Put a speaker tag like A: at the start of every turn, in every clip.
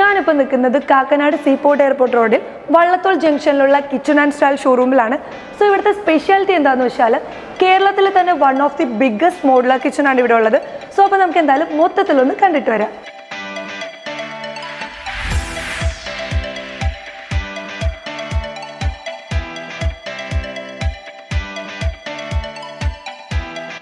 A: ഞാനിപ്പോൾ നിൽക്കുന്നത് Kakkanad seaport airport റോഡിൽ വള്ളത്തോൾ ജംഗ്ഷനിലുള്ള കിച്ചൺ ആൻഡ് സ്റ്റൈൽ ഷോറൂമിലാണ് സോ ഇവിടുത്തെ സ്പെഷ്യാലിറ്റി എന്താണെന്ന് വെച്ചാൽ കേരളത്തിൽ തന്നെ വൺ ഓഫ് ദി ബിഗ്ഗസ്റ്റ് മോഡുള്ള കിച്ചൺ ആണ് ഇവിടെ ഉള്ളത്. സോ അപ്പോൾ നമുക്ക് എന്തായാലും മൊത്തത്തിലൊന്ന് കണ്ടിട്ട് വരാം.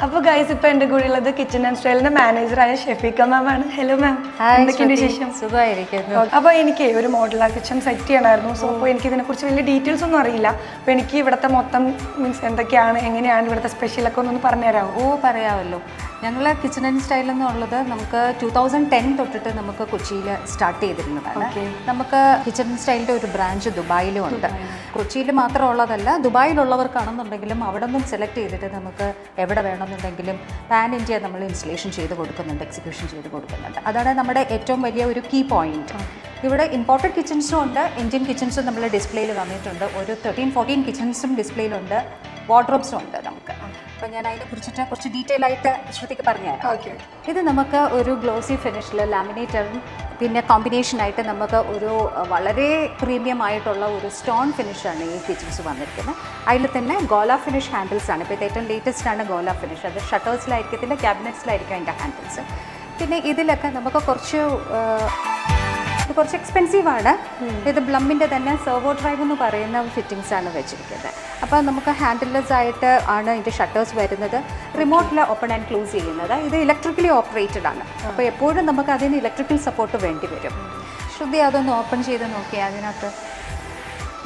A: അപ്പോൾ ഗൈസ് ഇപ്പോൾ എന്റെ കൂടെ ഉള്ളത് കിച്ചൺ ആൻഡ് സ്റ്റൈലിന്റെ മാനേജറായ ഷെഫീക്ക മാം ആണ് ഹലോ മാം എന്തൊക്കെയുണ്ട് വിശേഷം?
B: സുഖമായിരിക്കുന്നു.
A: അപ്പോൾ എനിക്ക് ഒരു മോഡൽ ആ കിച്ചൺ സെറ്റ് ചെയ്യണമായിരുന്നു. സോ അപ്പോൾ എനിക്ക് ഇതിനെക്കുറിച്ച് വലിയ ഡീറ്റെയിൽസ് ഒന്നും അറിയില്ല. അപ്പോൾ എനിക്ക് ഇവിടുത്തെ മൊത്തം മീൻസ് എന്തൊക്കെയാണ് എങ്ങനെയാണ് ഇവിടുത്തെ സ്പെഷ്യലൊക്കെ ഒന്ന് പറഞ്ഞു തരാമോ
B: ഓ പറയാമല്ലോ. ഞങ്ങളെ കിച്ചൺ ആൻഡ് സ്റ്റൈൽ എന്നുള്ളത് നമുക്ക് ടൂ തൗസൻഡ് ടെൻ തൊട്ടിട്ട് നമുക്ക് കൊച്ചിയിൽ സ്റ്റാർട്ട് ചെയ്തിരുന്നതാണ്. നമുക്ക് കിച്ചൺ ആൻഡ് സ്റ്റൈലിന്റെ ഒരു ബ്രാഞ്ച് ദുബായിലും ഉണ്ട്. കൊച്ചിയിൽ മാത്രമുള്ളതല്ല ദുബായിലുള്ളവർക്കാണെന്നുണ്ടെങ്കിലും അവിടെ നിന്നും സെലക്ട് ചെയ്തിട്ട് നമുക്ക് എവിടെ വേണമെന്നുണ്ടെങ്കിലും പാൻ ഇന്ത്യ നമ്മൾ ഇൻസ്റ്റലേഷൻ ചെയ്ത് കൊടുക്കുന്നുണ്ട് എക്സിക്യൂഷൻ ചെയ്ത് കൊടുക്കുന്നുണ്ട്. അതാണ് നമ്മുടെ ഏറ്റവും വലിയ ഒരു കീ പോയിന്റ് ഇവിടെ ഇമ്പോർട്ടഡ് കിച്ചൺസും ഉണ്ട് ഇന്ത്യൻ കിച്ചൺസും നമ്മൾ ഡിസ്പ്ലേയിൽ വന്നിട്ടുണ്ട്. ഒരു തേർട്ടീൻ ഫോർട്ടീൻ കിച്ചൺസും ഡിസ്പ്ലേയിലുണ്ട് വാർഡ്രോബ്സും ഉണ്ട് നമുക്ക്. അപ്പോൾ ഞാൻ അതിനെ കുറിച്ചിട്ട് കുറച്ച് ഡീറ്റെയിൽ ആയിട്ട് ശ്രുതിക്ക് പറഞ്ഞുതരാം.
A: ഓക്കെ
B: ഇത് നമുക്ക് ഒരു ഗ്ലോസി ഫിനിഷിൽ ലാമിനേറ്ററും പിന്നെ കോമ്പിനേഷനായിട്ട് നമുക്ക് ഒരു വളരെ പ്രീമിയം ആയിട്ടുള്ള ഒരു സ്റ്റോൺ ഫിനിഷാണ് ഈ ഫീച്ചേഴ്സ് വന്നിരിക്കുന്നത്. അതിൽ തന്നെ ഗോല ഫിനിഷ് ഹാൻഡിൽസ് ആണ്. ഇപ്പോൾ ഇത് ഏറ്റവും ലേറ്റസ്റ്റ് ആണ് ഗോല ഫിനിഷ് അത് ഷട്ടേഴ്സിലായിരിക്കത്തില്ല ക്യാബിനറ്റ്സിലായിരിക്കും അതിന്റെ ഹാൻഡിൽസ് പിന്നെ ഇതിലൊക്കെ നമുക്ക് കുറച്ച് ഇത് കുറച്ച് എക്സ്പെൻസീവ് ആണ് ഇത് ബ്ലമ്മിന്റെ തന്നെ സെർവോ ഡ്രൈവ് എന്ന് പറയുന്ന ഫിറ്റിംഗ്സ് ആണ് വെച്ചിരിക്കുന്നത്. അപ്പോൾ നമുക്ക് ഹാൻഡിൽലെസ് ആയിട്ട് ആണ് ഇതിന്റെ ഷട്ടേഴ്സ് വരുന്നത്. റിമോട്ടിൽ ഓപ്പൺ ആൻഡ് ക്ലോസ് ചെയ്യുന്നത്. ഇത് ഇലക്ട്രിക്കലി ഓപ്പറേറ്റഡ് ആണ്. അപ്പോൾ എപ്പോഴും നമുക്ക് അതിന് ഇലക്ട്രിക്കൽ സപ്പോർട്ട് വേണ്ടി വരും. ശ്രുതി അതൊന്ന് ഓപ്പൺ ചെയ്ത് നോക്കിയാൽ അതിനകത്ത്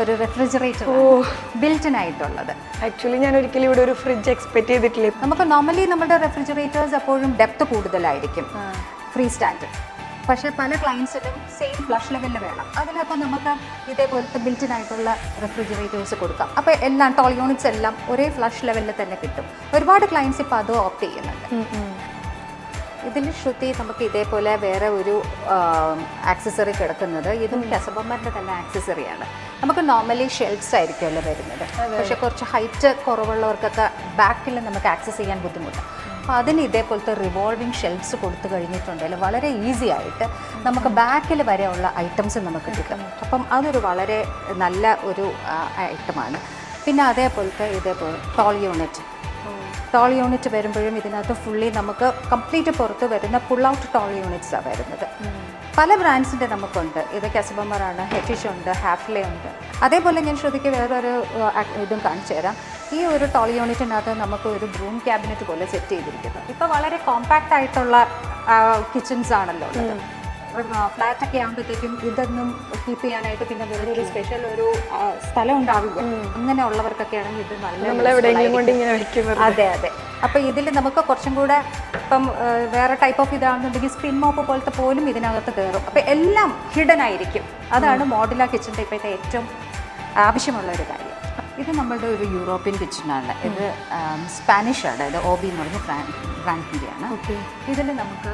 B: ഒരു റെഫ്രിജറേറ്റർ ഓ. ബിൽറ്റൻ ആയിട്ടുള്ളത്.
A: ആക്ച്വലി ഞാൻ ഒരിക്കലും ഇവിടെ ഒരു ഫ്രിഡ്ജ് എക്സ്പെക്ട് ചെയ്തിട്ടില്ല.
B: നമുക്ക് നോർമലി നമ്മുടെ റെഫ്രിജറേറ്റേഴ്സ് എപ്പോഴും ഡെപ്ത് കൂടുതലായിരിക്കും. ഫ്രീ സ്റ്റാൻഡ് പക്ഷേ പല ക്ലയൻസിനും സെയിം ഫ്ലഷ് ലെവലിൽ വേണം. അതിനകത്ത് നമുക്ക് ഇതേപോലത്തെ ബിൽറ്റിൻ ആയിട്ടുള്ള റെഫ്രിജറേറ്റേഴ്സ് കൊടുക്കാം. അപ്പോൾ എല്ലാം ടോൾ യൂണിറ്റ്സ് എല്ലാം ഒരേ ഫ്ലഷ് ലെവലിൽ തന്നെ കിട്ടും. ഒരുപാട് ക്ലയൻസ് ഇപ്പോൾ അത് ഓപ്റ്റ് ചെയ്യുന്നുണ്ട്. ഇതിൽ ശ്രുതി നമുക്ക് ഇതേപോലെ വേറെ ഒരു ആക്സസറി കിടക്കുന്നത് ഇതും കസബമ്മറിന്റെ തന്നെ ആക്സസറിയാണ് നമുക്ക് നോർമലി ഷെൽഫ്സ് ആയിരിക്കുമല്ലോ വരുന്നത്. പക്ഷേ കുറച്ച് ഹൈറ്റ് കുറവുള്ളവർക്കൊക്കെ ബാക്കിൽ നമുക്ക് ആക്സസ് ചെയ്യാൻ ബുദ്ധിമുട്ടാണ്. അപ്പോൾ അതിന് ഇതേപോലത്തെ റിവോൾവിങ് ഷെൽഫ്സ് കൊടുത്തു കഴിഞ്ഞിട്ടുണ്ടെങ്കിൽ വളരെ ഈസി ആയിട്ട് നമുക്ക് ബാക്കിൽ വരെയുള്ള ഐറ്റംസ് നമുക്ക് കിട്ടും. അപ്പം അതൊരു വളരെ നല്ല ഒരു ഐറ്റമാണ് പിന്നെ അതേപോലത്തെ ഇതേപോലെ ടോൾ യൂണിറ്റ് ടോൾ യൂണിറ്റ് വരുമ്പോഴും ഇതിനകത്ത് ഫുള്ളി നമുക്ക് കംപ്ലീറ്റ് പുറത്ത് വരുന്ന പുൾ ഔട്ട് ടോൾ യൂണിറ്റ്സാണ് വരുന്നത്. പല ബ്രാൻഡ്സിന്റെ നമുക്കുണ്ട്. ഇത് കെസബമ്മറാണ് ഹെഫിഷ് ഉണ്ട് ഹാഫ്ലെ ഉണ്ട്. അതേപോലെ ഞാൻ ശ്രുതിക്ക് വേറൊരു ഇതും കാണിച്ചു തരാം. ഈ ഒരു ടോൾ യൂണിറ്റിനകത്ത് നമുക്ക് ഒരു ബ്രൂം ക്യാബിനറ്റ് പോലെ സെറ്റ് ചെയ്തിരിക്കുന്നു. ഇപ്പോൾ വളരെ കോമ്പാക്റ്റ് ആയിട്ടുള്ള കിച്ചൺസ് ആണല്ലോ ഫ്ലാറ്റ് ഒക്കെ ആകുമ്പോഴത്തേക്കും ഇതൊന്നും കീപ്പ് ചെയ്യാനായിട്ട് പിന്നെ വേറെ ഒരു സ്പെഷ്യൽ ഒരു സ്ഥലം ഉണ്ടാവില്ല. അങ്ങനെയുള്ളവർക്കൊക്കെ ആണെങ്കിൽ ഇത് നല്ല അതെ അതെ. അപ്പൊ ഇതിൽ നമുക്ക് കുറച്ചും കൂടെ ഇപ്പം വേറെ ടൈപ്പ് ഓഫ് ഇതാണെന്നുണ്ടെങ്കിൽ സ്പിൻ മോപ്പ് പോലത്തെ പോലും ഇതിനകത്ത് കയറും അപ്പൊ എല്ലാം ഹിഡൻ ആയിരിക്കും. അതാണ് മോഡുലാർ കിച്ചന്റെ ഇപ്പോഴത്തെ ഏറ്റവും ആവശ്യമുള്ള ഒരു കാര്യം. ഇത് നമ്മളുടെ ഒരു യൂറോപ്യൻ കിച്ചണാണ്. ഇത് സ്പാനിഷ് ആണ് അതായത് ഓബി എന്ന് പറഞ്ഞ ബ്രാൻഡ് ബ്രാൻഡിന്റെയാണ് ഇതിൽ നമുക്ക്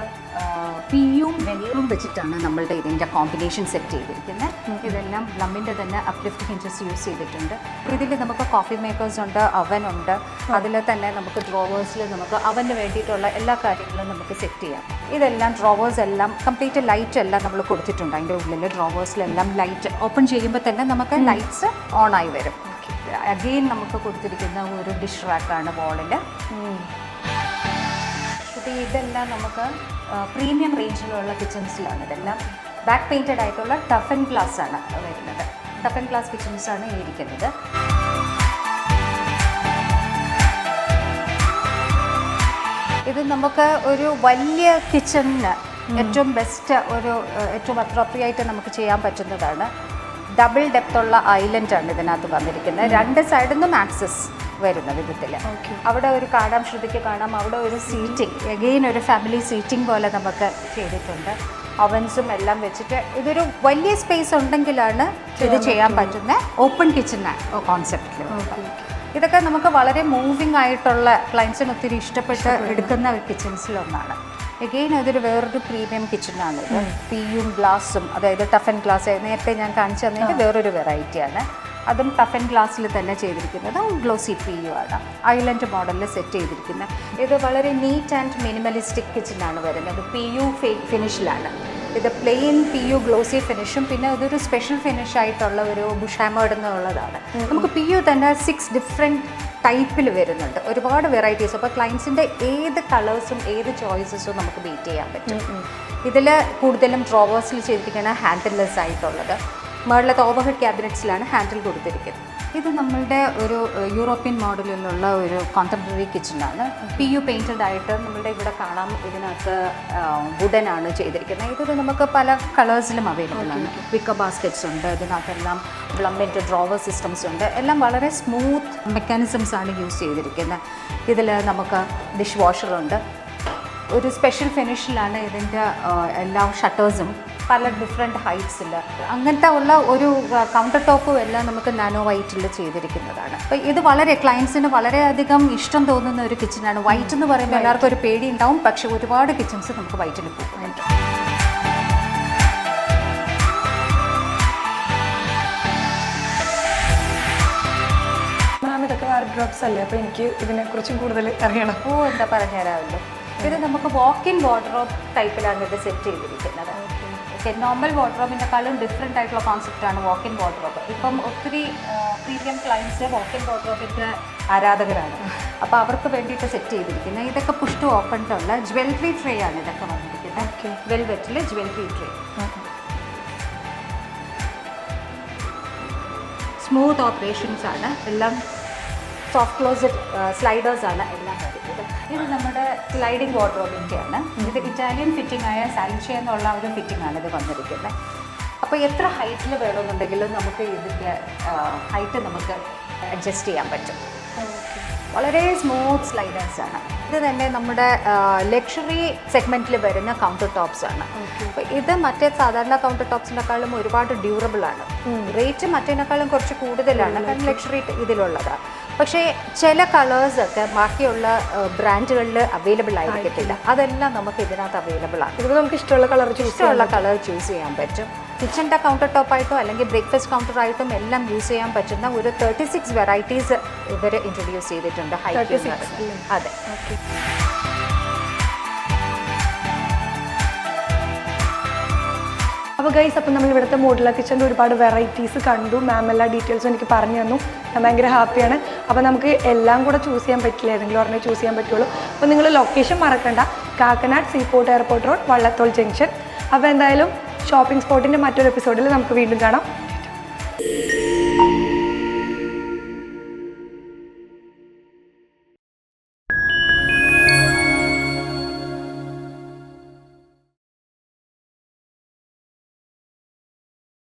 B: പിയും വെനിയറും വെച്ചിട്ടാണ് നമ്മളുടെ ഇതിന്റെ കോമ്പിനേഷൻ സെറ്റ് ചെയ്തിരിക്കുന്നത്. ഇതെല്ലാം പ്ലമ്മിന്റെ തന്നെ അപ്ലിഫ്റ്റ് ഹിഞ്ചസ് യൂസ് ചെയ്തിട്ടുണ്ട്. ഇതിൽ നമുക്ക് കോഫി മേക്കേഴ്സ് ഉണ്ട് അവൻ ഉണ്ട്. അതിൽ തന്നെ നമുക്ക് ഡ്രോവേഴ്സിൽ നമുക്ക് അവന് വേണ്ടിയിട്ടുള്ള എല്ലാ കാര്യങ്ങളും നമുക്ക് സെറ്റ് ചെയ്യാം. ഇതെല്ലാം ഡ്രോവേഴ്സ് എല്ലാം കംപ്ലീറ്റ് ലൈറ്റ് എല്ലാം നമ്മൾ കൊടുത്തിട്ടുണ്ട്. അതിന്റെ ഉള്ളിൽ ഡ്രോവേഴ്സിലെല്ലാം ലൈറ്റ് ഓപ്പൺ ചെയ്യുമ്പോൾ തന്നെ നമുക്ക് ലൈറ്റ്സ് ഓൺ ആയി വരും. അഗെയിൻ നമുക്ക് കൊടുത്തിരിക്കുന്ന ഒരു ഡിഷ് റാക്കാണ് വോളിൽ ഇത് ഇതെല്ലാം നമുക്ക് പ്രീമിയം റേഞ്ചിലുള്ള കിച്ചൺസിലാണ് ഇതെല്ലാം ബാക്ക് പെയിന്റഡ് ആയിട്ടുള്ള ടഫ് ടഫൻ ഗ്ലാസ് ആണ് വരുന്നത്. ടഫൻ ഗ്ലാസ് കിച്ചൺസ് ആണ് ഇരിക്കുന്നത്. ഇത് നമുക്ക് ഒരു വലിയ കിച്ചണിന് ഏറ്റവും ബെസ്റ്റ് ഒരു ഏറ്റവും അപ്രോപ്രിയായിട്ട് നമുക്ക് ചെയ്യാൻ പറ്റുന്നതാണ്. ഡബിൾ ഡെപ്ത് ഉള്ള ഐലൻഡ് ആണ് ഇതിനകത്ത് വന്നിരിക്കുന്നത്. രണ്ട് സൈഡിൽ നിന്നും ആക്സസ് വരുന്ന വിധത്തിൽ അവിടെ ഒരു കാണാം ശ്രുതിക്ക് കാണാം. അവിടെ ഒരു സീറ്റിംഗ് എഗെയിൻ ഒരു ഫാമിലി സീറ്റിംഗ് പോലെ നമുക്ക് ചെയ്തിട്ടുണ്ട്. അവൻസും എല്ലാം വെച്ചിട്ട് ഇതൊരു വലിയ സ്പേസ് ഉണ്ടെങ്കിലാണ് ഇത് ചെയ്യാൻ പറ്റുന്ന ഓപ്പൺ കിച്ചൺ കോൺസെപ്റ്റിൽ ഇതൊക്കെ നമുക്ക് വളരെ മൂവിങ് ആയിട്ടുള്ള ക്ലയൻസിന് ഒത്തിരി ഇഷ്ടപ്പെട്ട് എടുക്കുന്ന കിച്ചൺസിലൊന്നാണ് എഗെയിൻ അതൊരു വേറൊരു പ്രീമിയം കിച്ചണാണ് തീയും പിയും ഗ്ലാസും അതായത് ടഫൻ ഗ്ലാസ് നേരത്തെ ഞാൻ കാണിച്ചു തന്നതിന്റെ വേറൊരു വെറൈറ്റിയാണ് അതും ടഫൻ ഗ്ലാസ്സിൽ തന്നെ ചെയ്തിരിക്കുന്നത് ഗ്ലോസി പി യു ആണ്. ഐലൻഡ് മോഡലിൽ സെറ്റ് ചെയ്തിരിക്കുന്നത് ഇത് വളരെ നീറ്റ് ആൻഡ് മിനിമലിസ്റ്റിക് കിച്ചണാണ് വരുന്നത്. പി യു ഫിനിഷിലാണ് ഇത് പ്ലെയിൻ പി യു ഗ്ലോസി ഫിനിഷും പിന്നെ ഇതൊരു സ്പെഷ്യൽ ഫിനിഷ് ആയിട്ടുള്ള ഒരു ബുഷാമേഡ് എന്നുള്ളതാണ് നമുക്ക് പി യു തന്നെ സിക്സ് ഡിഫറെന്റ് ടൈപ്പിൽ വരുന്നുണ്ട്. ഒരുപാട് വെറൈറ്റീസ് അപ്പോൾ ക്ലയൻസിന്റെ ഏത് കളേഴ്സും ഏത് ചോയ്സസും നമുക്ക് ബീറ്റ് ചെയ്യാൻ പറ്റും. ഇതിൽ കൂടുതലും ഡ്രോവേഴ്സിൽ ചെയ്തിരിക്കുന്ന ഹാൻഡിൽലെസ് ആയിട്ടുള്ളത്. മുകളിലത്തെ ഓവർഹെഡ് ക്യാബിനറ്റ്സിലാണ് ഹാൻഡിൽ കൊടുത്തിരിക്കുന്നത്. ഇത് നമ്മളുടെ ഒരു യൂറോപ്യൻ മോഡലിലുള്ള ഒരു കോണ്ടംപററി കിച്ചണാണ് പി യു പെയിന്റഡ് ആയിട്ട് നമ്മളുടെ ഇവിടെ കാണാം ഇതിനകത്ത് വുഡനാണ് ആണ് ചെയ്തിരിക്കുന്നത്. ഇതൊരു നമുക്ക് പല കളേഴ്സിലും അവൈലബിൾ ആണ്. വിക്ക ബാസ്ക്കറ്റ്സ് ഉണ്ട് ഇതിനകത്തെല്ലാം പ്ലംബിന്റെ ഡ്രോവർ സിസ്റ്റംസ് ഉണ്ട്. എല്ലാം വളരെ സ്മൂത്ത് മെക്കാനിസംസ് ആണ് യൂസ് ചെയ്തിരിക്കുന്നത്. ഇതിൽ നമുക്ക് ഡിഷ് വാഷറുണ്ട് ഒരു സ്പെഷ്യൽ ഫിനിഷിലാണ് ഇതിന്റെ എല്ലാ ഷട്ടേഴ്സും പല ഡിഫറെന്റ് ഹൈറ്റ്സിൽ അങ്ങനത്തെ ഉള്ള ഒരു കൗണ്ടർ ടോപ്പും എല്ലാം നമുക്ക് നാനോ വൈറ്റിൽ ചെയ്തിരിക്കുന്നതാണ്. അപ്പോൾ ഇത് വളരെ ക്ലയൻസിന് വളരെയധികം ഇഷ്ടം തോന്നുന്ന ഒരു കിച്ചണാണ് വൈറ്റ് എന്ന് പറയുമ്പോൾ എല്ലാവർക്കും ഒരു പേടി ഉണ്ടാവും. പക്ഷേ ഒരുപാട് കിച്ചൻസ് നമുക്ക് വൈറ്റിൽ പോകുന്നുണ്ട്
A: ഇതൊക്കെ അല്ലേ? അപ്പോൾ എനിക്ക് ഇതിനെക്കുറിച്ചും കൂടുതൽ അറിയണം.
B: ഓ എന്താ പറഞ്ഞുതരാമല്ലോ ഇത് നമുക്ക് വാക്ക് ഇൻ വാർഡ്രോബ് ടൈപ്പിലാണ് ഇത് സെറ്റ് ചെയ്തിരിക്കുന്നത്. നോർമൽ വാർഡ്രോബിനെക്കാളും ഡിഫറെന്റ് ആയിട്ടുള്ള കോൺസെപ്റ്റാണ് വാക്ക് ഇൻ വാർഡ്രോബ് ഇപ്പം ഒത്തിരി പ്രീമിയം ക്ലയൻസ് വാക്ക് ഇൻ വാർഡ്രോബിന്റെ ആരാധകരാണ്. അപ്പോൾ അവർക്ക് വേണ്ടിയിട്ട് സെറ്റ് ചെയ്തിരിക്കുന്നത്. ഇതൊക്കെ പുഷ്ട് ഓപ്പണിലുള്ള ജ്വല്ലറി ട്രേ ആണ് ഇതൊക്കെ വന്നിരിക്കുന്നത്. വെൽവെറ്റിൽ ജ്വല്ലറി ട്രേ സ്മൂത്ത് ഓപ്പറേഷൻസ് ആണ്. എല്ലാം സോഫ്റ്റ് ക്ലോസറ്റ് സ്ലൈഡേഴ്സ് ആണ് എല്ലാം വരുന്നത്. ഇത് നമ്മുടെ സ്ലൈഡിംഗ് വാർഡ്രോബിന്റെയാണ് ഇത് ഇറ്റാലിയൻ ഫിറ്റിംഗ് ആയ സാൻഷ്യ എന്നുള്ള ഒരു ഫിറ്റിംഗ് ആണ് ഇത് വന്നിരിക്കുന്നത്. അപ്പോൾ എത്ര ഹൈറ്റിൽ വേണമെന്നുണ്ടെങ്കിലും നമുക്ക് ഇതിന്റെ ഹൈറ്റ് നമുക്ക് അഡ്ജസ്റ്റ് ചെയ്യാൻ പറ്റും. വളരെ സ്മൂത്ത് സ്ലൈഡേഴ്സ് ആണ്. ഇത് തന്നെ നമ്മുടെ ലക്ഷറി സെഗ്മെന്റിൽ വരുന്ന കൗണ്ടർ ടോപ്സ് ആണ് അപ്പോൾ ഇത് മറ്റേ സാധാരണ കൗണ്ടർ ടോപ്സിനെക്കാളും ഒരുപാട് ഡ്യൂറബിൾ ആണ്. റേറ്റ് മറ്റേനേക്കാളും കുറച്ച് കൂടുതലാണ്. കാരണം ലക്ഷറി ഇതിലുള്ളതാണ്. പക്ഷേ ചില കളേഴ്സ് ഒക്കെ ബാക്കിയുള്ള ബ്രാൻഡുകളിൽ അവൈലബിൾ ആയിരിക്കത്തില്ല. അതെല്ലാം നമുക്ക് ഇതിനകത്ത് അവൈലബിൾ ആണ്.
A: ഇതിപ്പോൾ നമുക്ക് ഇഷ്ടമുള്ള കളർ ചൂസ്
B: ഇഷ്ടമുള്ള കളർ ചൂസ് ചെയ്യാൻ പറ്റും. കിച്ചന്റെ കൗണ്ടർ ടോപ്പായിട്ടോ അല്ലെങ്കിൽ ബ്രേക്ക്ഫാസ്റ്റ് കൗണ്ടർ ആയിട്ടും എല്ലാം യൂസ് ചെയ്യാൻ പറ്റുന്ന ഒരു തേർട്ടി സിക്സ് വെറൈറ്റീസ് ഇവർ ഇൻട്രൊഡ്യൂസ് ചെയ്തിട്ടുണ്ട്. ഹൈ അതെ.
A: അപ്പോൾ ഗൈസ് അപ്പം നമ്മൾ ഇവിടുത്തെ മോഡുലർ കിച്ചന്റെ ഒരുപാട് വെറൈറ്റീസ് കണ്ടു. മാം എല്ലാ ഡീറ്റെയിൽസും എനിക്ക് പറഞ്ഞു തന്നു. ഞാൻ ഭയങ്കര ഹാപ്പിയാണ് അപ്പോൾ നമുക്ക് എല്ലാം കൂടെ ചൂസ് ചെയ്യാൻ പറ്റില്ല. ഏതെങ്കിലും ഒരെണ്ണം ചൂസ് ചെയ്യാൻ പറ്റുള്ളൂ. അപ്പോൾ നിങ്ങൾ ലൊക്കേഷൻ മറക്കണ്ട. Kakkanad seaport airport road Vallathol junction അപ്പോൾ എന്തായാലും ഷോപ്പിംഗ് സ്പോട്ടിന്റെ മറ്റൊരു എപ്പിസോഡിൽ നമുക്ക് വീണ്ടും കാണാം.